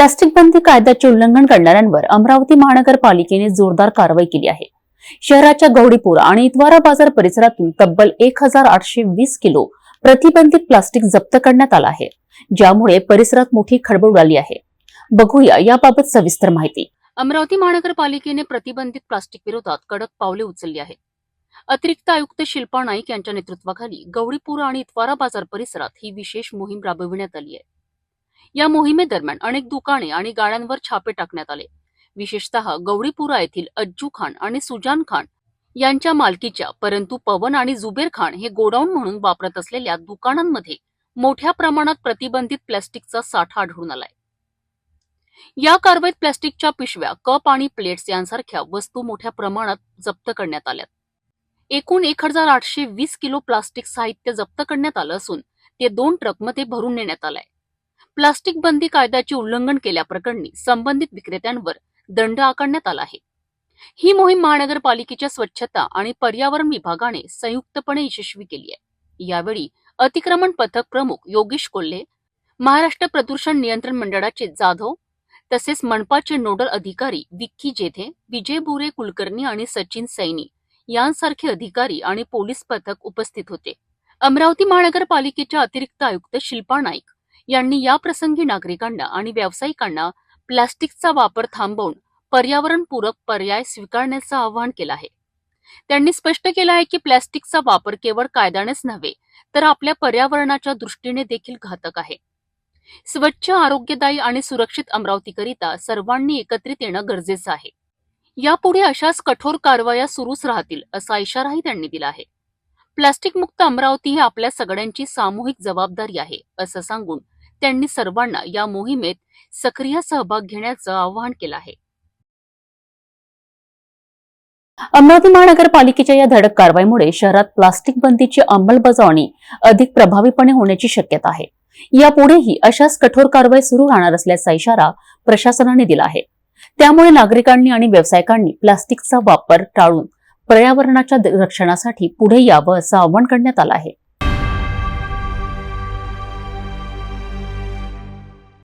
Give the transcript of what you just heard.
Plastic बंदी कायद्याचे उल्लंघन करणाऱ्यांवर अमरावती महानगरपालिकेने जोरदार कारवाई केली आहे. शहराच्या गौडीपुरा आणि इतवारा बाजार परिसरातून तब्बल एक हजार आठशे वीस किलो प्रतिबंधित प्लास्टिक जप्त करण्यात आलं आहे ज्यामुळे परिसरात मोठी खळबळ उडाली आहे. बघूया याबाबत सविस्तर माहिती. अमरावती महानगरपालिकेने प्रतिबंधित प्लास्टिक विरोधात कडक पावले उचलली आहेत. अतिरिक्त आयुक्त शिल्पा नाईक यांच्या नेतृत्वाखाली गौडीपुरा आणि इतवारा बाजार परिसरात ही विशेष मोहीम राबविण्यात आली आहे. या मोहिमेदरम्यान अनेक दुकाने आणि गाड्यांवर छापे टाकण्यात आले. विशेषतः गौडीपुरा येथील अज्जू खान आणि सुजान खान यांच्या मालकीच्या परंतु पवन आणि जुबेर खान हे गोडाऊन म्हणून वापरत असलेल्या दुकानांमध्ये मोठ्या प्रमाणात प्रतिबंधित प्लॅस्टिकचा साठा आढळून आलाय. या कारवाईत प्लॅस्टिकच्या पिशव्या कप आणि प्लेट्स यांसारख्या वस्तू मोठ्या प्रमाणात जप्त करण्यात आल्या एकूण एक हजार आठशे वीस किलो प्लास्टिक साहित्य जप्त करण्यात आलं असून ते दोन ट्रकमध्ये भरून नेण्यात आलंय. प्लास्टिक बंदी कायद्याचे उल्लंघन केल्याप्रकरणी संबंधित विक्रेत्यांवर दंड आकारण्यात आला आहे. ही मोहीम महानगरपालिकेच्या स्वच्छता आणि पर्यावरण विभागाने संयुक्तपणे यशस्वी केली आहे. यावेळी अतिक्रमण पथक प्रमुख योगेश कोल्हे महाराष्ट्र प्रदूषण नियंत्रण मंडळाचे जाधव तसेच मनपाचे नोडल अधिकारी विक्की जेथे विजय बुरे कुलकर्णी आणि सचिन सैनी यांसारखे अधिकारी आणि पोलीस पथक उपस्थित होते. अमरावती महानगरपालिकेच्या अतिरिक्त आयुक्त शिल्पा नाईक यांनी याप्रसंगी नागरिकांना आणि व्यावसायिकांना प्लास्टिकचा वापर थांबवून पर्यावरणपूरक पर्याय स्वीकारण्याचं आवाहन केलं आहे. त्यांनी स्पष्ट केलं आहे की प्लास्टिकचा वापर केवळ कायद्यानेच नव्हे तर आपल्या पर्यावरणाच्या दृष्टीने देखील घातक आहे. स्वच्छ आरोग्यदायी आणि सुरक्षित अमरावतीकरिता सर्वांनी एकत्रित येणं गरजेचं आहे. यापुढे अशाच कठोर कारवाया सुरूच राहतील असा इशाराही त्यांनी दिला आहे. प्लास्टिक मुक्त अमरावती ही आपल्या सगळ्यांची सामूहिक जबाबदारी आहे असं सांगून त्यांनी सर्वांना या मोहिमेत सक्रिय सहभाग घेण्याचं आवाहन केलं आहे. अमरावती महानगरपालिकेच्या या धडक कारवाईमुळे शहरात प्लास्टिक बंदीची अंमलबजावणी अधिक प्रभावीपणे होण्याची शक्यता आहे. यापुढेही अशाच कठोर कारवाई सुरू राहणार असल्याचा इशारा प्रशासनाने दिला आहे. त्यामुळे नागरिकांनी आणि व्यावसायिकांनी प्लास्टिकचा वापर टाळून पर्यावरणाच्या रक्षणासाठी पुढे यावं असं आवाहन करण्यात आलं आहे.